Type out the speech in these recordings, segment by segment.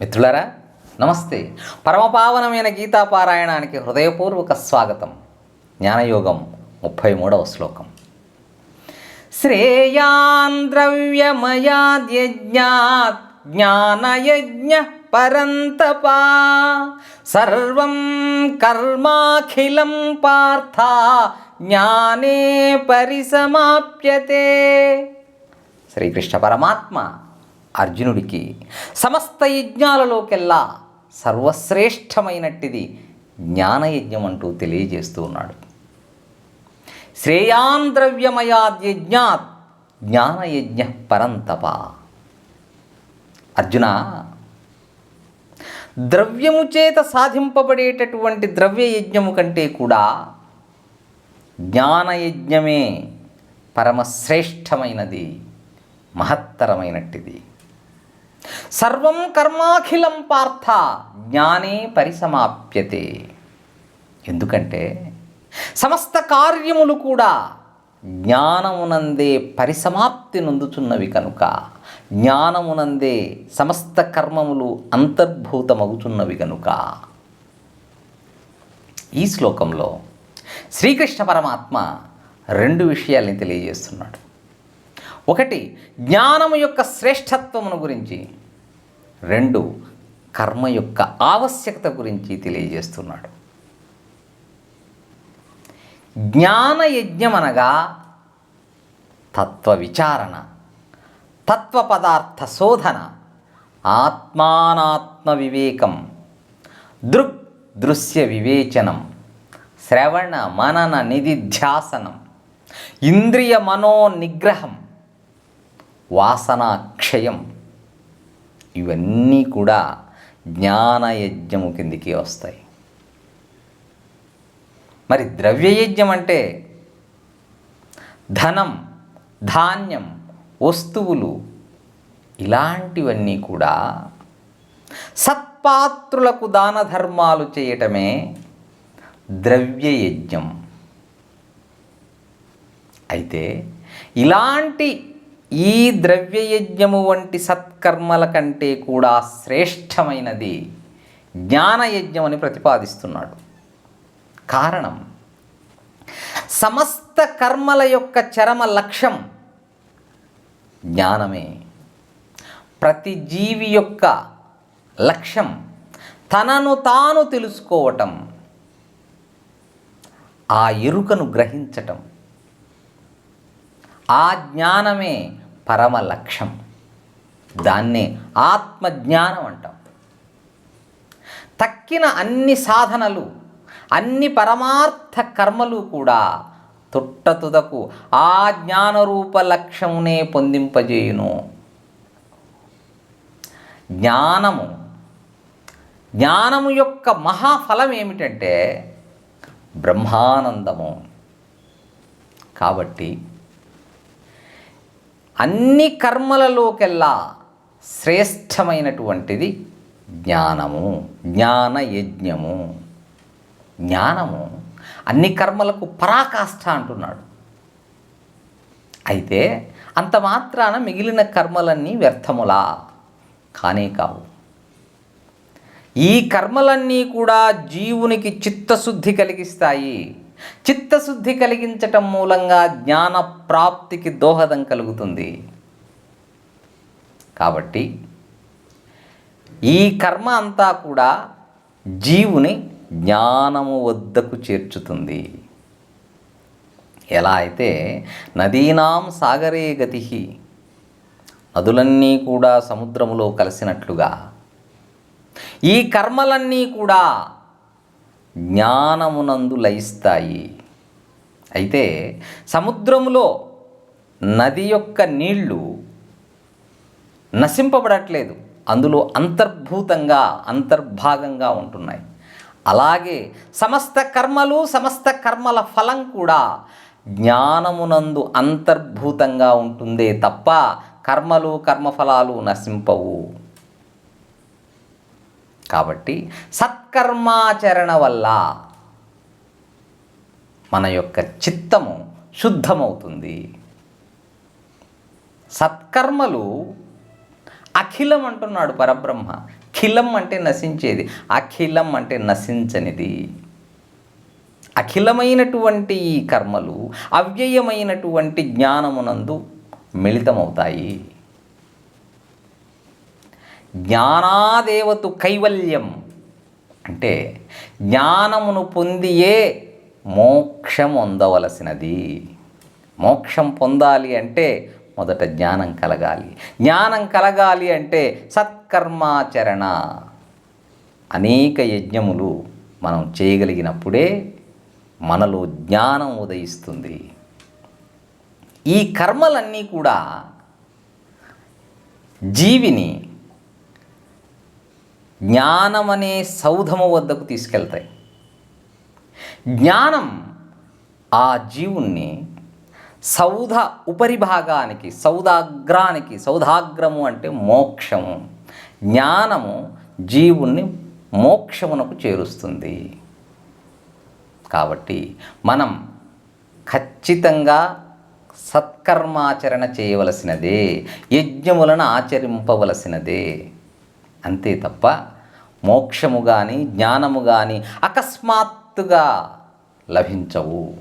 మిత్రులారా నమస్తే. పరమపావనమైన గీతాపారాయణానికి హృదయపూర్వక స్వాగతం. జ్ఞానయోగం ముప్పై మూడవ శ్లోకం. శ్రేయాన్ ద్రవ్యమయాద్యజ్ఞాత్ జ్ఞానయజ్ఞ పరంతపా. సర్వం కర్మాఖిలం పార్థ జ్ఞానే పరిసమాప్యతే. శ్రీకృష్ణ పరమాత్మ అర్జునుడికి సమస్త యజ్ఞాలలోకెల్లా సర్వశ్రేష్టమైనట్టిది జ్ఞానయజ్ఞం అంటూ తెలియజేస్తూ ఉన్నాడు. శ్రేయాన్ ద్రవ్యమయాద్యజ్ఞాత్ జ్ఞానయజ్ఞ పరంతప. అర్జున ద్రవ్యము చేత సాధింపబడేటటువంటి ద్రవ్యయజ్ఞము కంటే కూడా జ్ఞానయజ్ఞమే పరమశ్రేష్టమైనది మహత్తరమైనట్టిది. సర్వం కర్మాఖిలం పార్థ జ్ఞానే పరిసమాప్యతే. ఎందుకంటే సమస్త కార్యములు కూడా జ్ఞానమునందే పరిసమాప్తి నొందుచున్నవి కనుక జ్ఞానమునందే సమస్త కర్మములు అంతర్భూతమగుచున్నవి కనుక. ఈ శ్లోకంలో శ్రీకృష్ణ పరమాత్మ రెండు విషయాల్ని తెలియజేస్తున్నాడు. ఒకటి జ్ఞానము యొక్క శ్రేష్టత్వమును గురించి. రెండు కర్మ యొక్క ఆవశ్యకత గురించి తెలియజేస్తున్నాడు. జ్ఞాన యజ్ఞం అనగా తత్వ విచారణ తత్వ పదార్థ శోధన ఆత్మానాత్మ వివేకం దృక్ దృశ్య వివేచనం శ్రవణ మనన నిధిధ్యాసనం ఇంద్రియ మనో నిగ్రహం వాసనాక్షయం ఇవన్నీ కూడా జ్ఞానయజ్ఞము కిందికి వస్తాయి. మరి ద్రవ్యయజ్ఞం అంటే ధనం ధాన్యం వస్తువులు ఇలాంటివన్నీ కూడా సత్పాత్రులకు దాన ధర్మాలు చేయటమే ద్రవ్యయజ్ఞం. అయితే ఇలాంటి ఈ ద్రవ్యయజ్ఞము వంటి సత్కర్మల కంటే కూడా శ్రేష్టమైనది జ్ఞానయజ్ఞం అని ప్రతిపాదిస్తున్నాడు. కారణం సమస్త కర్మల యొక్క చరమ లక్ష్యం జ్ఞానమే. ప్రతి జీవి యొక్క లక్ష్యం తనను తాను తెలుసుకోవటం ఆ ఎరుకను గ్రహించటం. ఆ జ్ఞానమే పరమ లక్ష్యం దాన్నే ఆత్మజ్ఞానం అంటాం. తక్కిన అన్ని సాధనలు అన్ని పరమార్థ కర్మలు కూడా తుట్టతుదకు ఆ జ్ఞానరూప లక్ష్యమునే పొందింపజేయును. జ్ఞానము జ్ఞానము యొక్క మహాఫలం ఏమిటంటే బ్రహ్మానందము. కాబట్టి అన్ని కర్మలలోకెల్లా శ్రేష్టమైనటువంటిది జ్ఞానము జ్ఞాన యజ్ఞము జ్ఞానము అన్ని కర్మలకు పరాకాష్ఠ అంటున్నాడు. అయితే అంత మాత్రాన మిగిలిన కర్మలన్నీ వ్యర్థములా? కానే కావు. ఈ కర్మలన్నీ కూడా జీవునికి చిత్తశుద్ధి కలిగిస్తాయి. చిత్తశుద్ధి కలిగించటం మూలంగా జ్ఞాన ప్రాప్తికి దోహదం కలుగుతుంది. కాబట్టి ఈ కర్మ అంతా కూడా జీవుని జ్ఞానము వద్దకు చేర్చుతుంది. ఎలా అయితే నదీనాం సాగరే గతి నదులన్నీ కూడా సముద్రములో కలిసినట్లుగా ఈ కర్మలన్నీ కూడా జ్ఞానమునందు లయిస్తాయి. అయితే సముద్రములో నది యొక్క నీళ్ళు నశింపబడట్లేదు. అందులో అంతర్భూతంగా అంతర్భాగంగా ఉంటున్నాయి. అలాగే సమస్త కర్మలు సమస్త కర్మల ఫలం కూడా జ్ఞానమునందు అంతర్భూతంగా ఉంటుందే తప్ప కర్మలు కర్మఫలాలు నశింపవు. కాబట్టి సత్కర్మాచరణ వల్ల మన యొక్క చిత్తము శుద్ధమవుతుంది. సత్కర్మలు అఖిలం అంటున్నాడు పరబ్రహ్మ. ఖిలం అంటే నశించేది అఖిలం అంటే నశించనిది. అఖిలమైనటువంటి ఈ కర్మలు అవ్యయమైనటువంటి జ్ఞానమునందు మిళితమవుతాయి. జ్ఞానాదేవతు కైవల్యం. అంటే జ్ఞానమును పొందియే మోక్షం పొందవలసినది. మోక్షం పొందాలి అంటే మొదట జ్ఞానం కలగాలి. జ్ఞానం కలగాలి అంటే సత్కర్మాచరణ. అనేక యజ్ఞములు మనం చేయగలిగినప్పుడే మనలో జ్ఞానం ఉదయిస్తుంది. ఈ కర్మలన్నీ కూడా జీవిని జ్ఞానం అనే సౌధము వద్దకు తీసుకెళ్తాయి. జ్ఞానం ఆ జీవుణ్ణి సౌధ ఉపరిభాగానికి సౌదాగ్రానికి సౌధాగ్రము అంటే మోక్షము. జ్ఞానము జీవుణ్ణి మోక్షమునకు చేరుస్తుంది. కాబట్టి మనం ఖచ్చితంగా సత్కర్మాచరణ చేయవలసినదే యజ్ఞములను ఆచరింపవలసినదే. అంతే తప్ప మోక్షము కానీ జ్ఞానము కానీ అకస్మాత్తుగా లభించవు.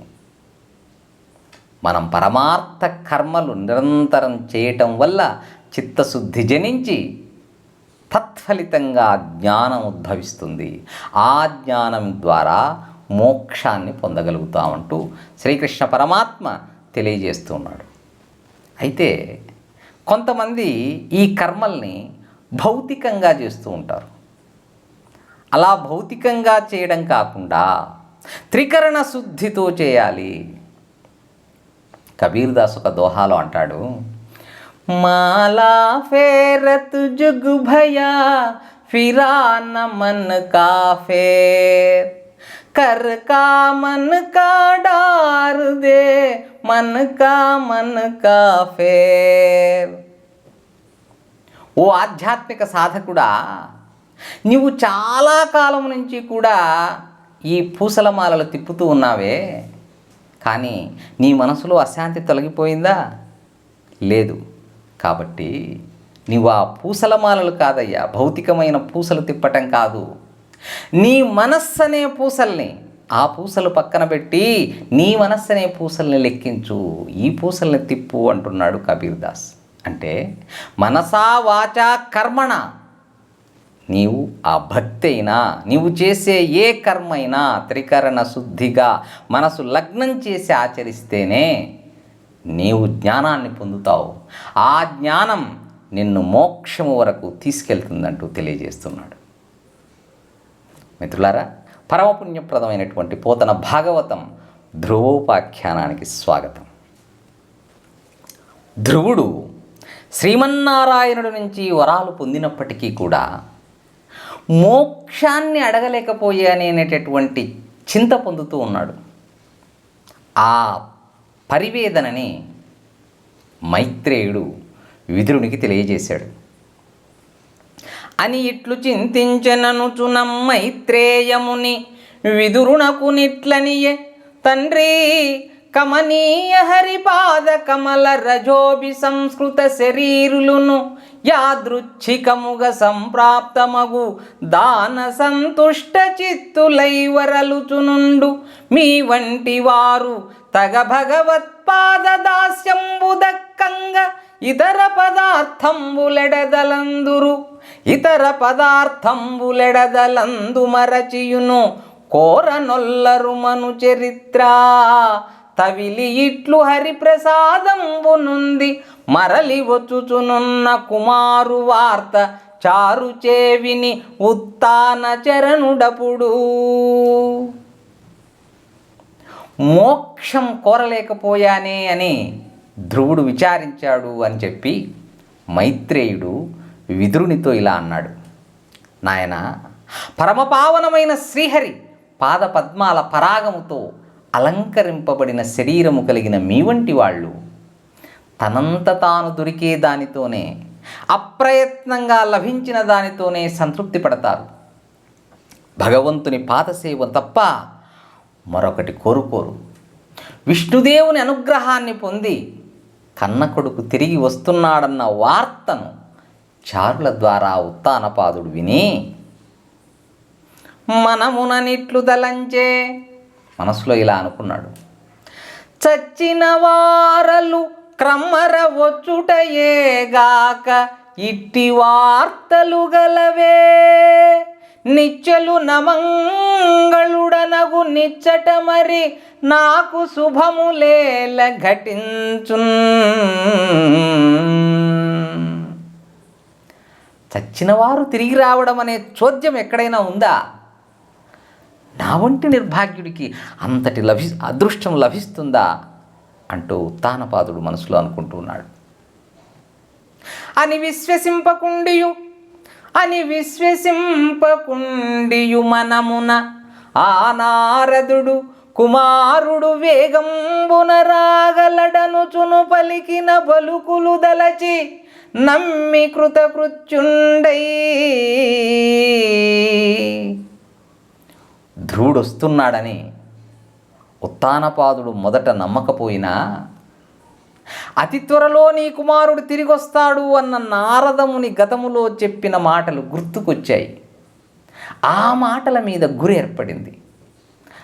మనం పరమార్థ కర్మలు నిరంతరం చేయటం వల్ల చిత్తశుద్ధి జనించి తత్ఫలితంగా జ్ఞానం ఉద్భవిస్తుంది. ఆ జ్ఞానం ద్వారా మోక్షాన్ని పొందగలుగుతామంటూ శ్రీకృష్ణ పరమాత్మ తెలియజేస్తున్నాడు. అయితే కొంతమంది ఈ కర్మల్ని భౌతికంగా చేస్తూ ఉంటారు. అలా భౌతికంగా చేయడం కాకుండా త్రికరణ శుద్ధితో చేయాలి. కబీర్దాస్ ఒక దోహాలో అంటాడు మాలా ఫేరత్ జుగు భయా ఫిరా నమన్ కా ఫేర్ కర్ కా మన్ కా డార్ దే మన్ కా మన్ కా ఫేర్ ఓ ఆధ్యాత్మిక సాధకుడా నీవు చాలా కాలం నుంచి కూడా ఈ పూసల మాలలు తిప్పుతూ ఉన్నావే. కానీ నీ మనసులో అశాంతి తొలగిపోయిందా? లేదు. కాబట్టి నీవు ఆ పూసల మాలలు కాదయ్యా భౌతికమైన పూసలు తిప్పటం కాదు. నీ మనస్సు అనే పూసల్ని ఆ పూసలు పక్కన పెట్టి నీ మనస్సు అనే పూసల్ని లెక్కించు. ఈ పూసల్ని తిప్పు అంటున్నాడు కబీర్ దాస్ అంటే మనసా వాచా కర్మణ. నీవు ఆ భక్తి అయినా నీవు చేసే ఏ కర్మ అయినా త్రికరణ శుద్ధిగా మనసు లగ్నం చేసి ఆచరిస్తేనే నీవు జ్ఞానాన్ని పొందుతావు. ఆ జ్ఞానం నిన్ను మోక్షము వరకు తీసుకెళ్తుందంటూ తెలియజేస్తున్నాడు. మిత్రులారా పరమపుణ్యప్రదమైనటువంటి పోతన భాగవతం ధ్రువోపాఖ్యానానికి స్వాగతం. ధ్రువుడు శ్రీమన్నారాయణుడి నుంచి వరాలు పొందినప్పటికీ కూడా మోక్షాన్ని అడగలేకపోయానే అనేటటువంటి చింత పొందుతూ ఉన్నాడు. ఆ పరివేదనని మైత్రేయుడు విదురునికి తెలియజేశాడు. అని ఇట్లు చింతించననుచునం మైత్రేయముని విదురునకునిట్లనియే తండ్రి కమనీయ హరిపాద కమల రజోభి సంస్కృత శరీరులును యాదృచ్ఛికముగ సంప్రాప్తమగు దాన సంతుష్ట చిత్తులైవరలుచునుండు మీ వంటి వారు తగ భగవత్పాద దాస్యంబు దక్కంగా ఇతర పదార్థంబులెడదలందురు. ఇతర పదార్థంబులెడదలందు మరచియును కోరనొల్లరుమను చరిత్ర. తవిలి ఇట్లు హరిప్రసాదంబునుంది. మరలి వచ్చుచునున్న కుమారు వార్త చారు చేవిని ఉత్తాన చరణుడపుడు. మోక్షం కోరలేకపోయానే అని ధ్రువుడు విచారించాడు అని చెప్పి మైత్రేయుడు విదురునితో ఇలా అన్నాడు. నాయన పరమపావనమైన శ్రీహరి పాద పద్మాల పరాగముతో అలంకరింపబడిన శరీరము కలిగిన మీ వంటి వాళ్ళు తనంత తాను దొరికే దానితోనే అప్రయత్నంగా లభించిన దానితోనే సంతృప్తి పడతారు. భగవంతుని పాదసేవ తప్ప మరొకటి కోరుకోరు. విష్ణుదేవుని అనుగ్రహాన్ని పొంది కన్న కొడుకు తిరిగి వస్తున్నాడన్న వార్తను చారుల ద్వారా ఉత్తానపాదుడు విని మనముననిట్లు దలంచే మనసులో ఇలా అనుకున్నాడు. చచ్చిన వారలు క్రమ్మర వచ్చుటయేగాక ఇట్టి వార్తలు గలవే. నిచ్చలు నమంగళుడనగు నిచ్చట మరి నాకు శుభములేల ఘటించు చచ్చినవారు తిరిగి రావడం అనే చోద్యం ఎక్కడైనా ఉందా? నా వంటి నిర్భాగ్యుడికి అంతటి లభి అదృష్టం లభిస్తుందా? అంటూ ఉత్తానపాదుడు మనసులో అనుకుంటున్నాడు అని విశ్వసింపకుండియు అని విశ్వసింపకుండియు మనమున ఆ నారదుడు కుమారుడు వేగంబున రాగలడనుచును పలికిన బలుకులు దలచి నమ్మి కృతకృత్యుండై ధ్రువుడు వస్తున్నాడని ఉత్తానపాదుడు మొదట నమ్మకపోయినా అతి త్వరలో నీ కుమారుడు తిరిగి వస్తాడు అన్న నారదముని గతములో చెప్పిన మాటలు గుర్తుకొచ్చాయి. ఆ మాటల మీద గురి ఏర్పడింది.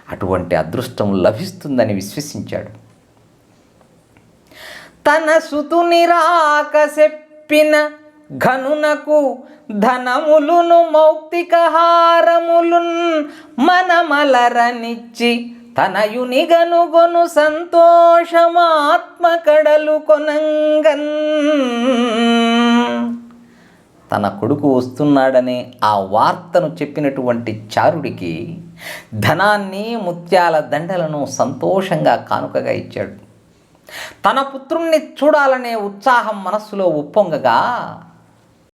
అటువంటి అదృష్టం లభిస్తుందని విశ్వసించాడు. తన సుతుని రాక చెప్పిన ఘనునకు ధనములును మౌక్తిక హారములున్ మనమలరనిచ్చి తనయునిగనుగొను సంతోషమాత్మ కడలు కొనంగన్. తన కొడుకు వస్తున్నాడనే ఆ వార్తను చెప్పినటువంటి చారుడికి ధనాన్ని ముత్యాల దండలను సంతోషంగా కానుకగా ఇచ్చాడు. తన పుత్రుణ్ణి చూడాలనే ఉత్సాహం మనస్సులో ఉప్పొంగగా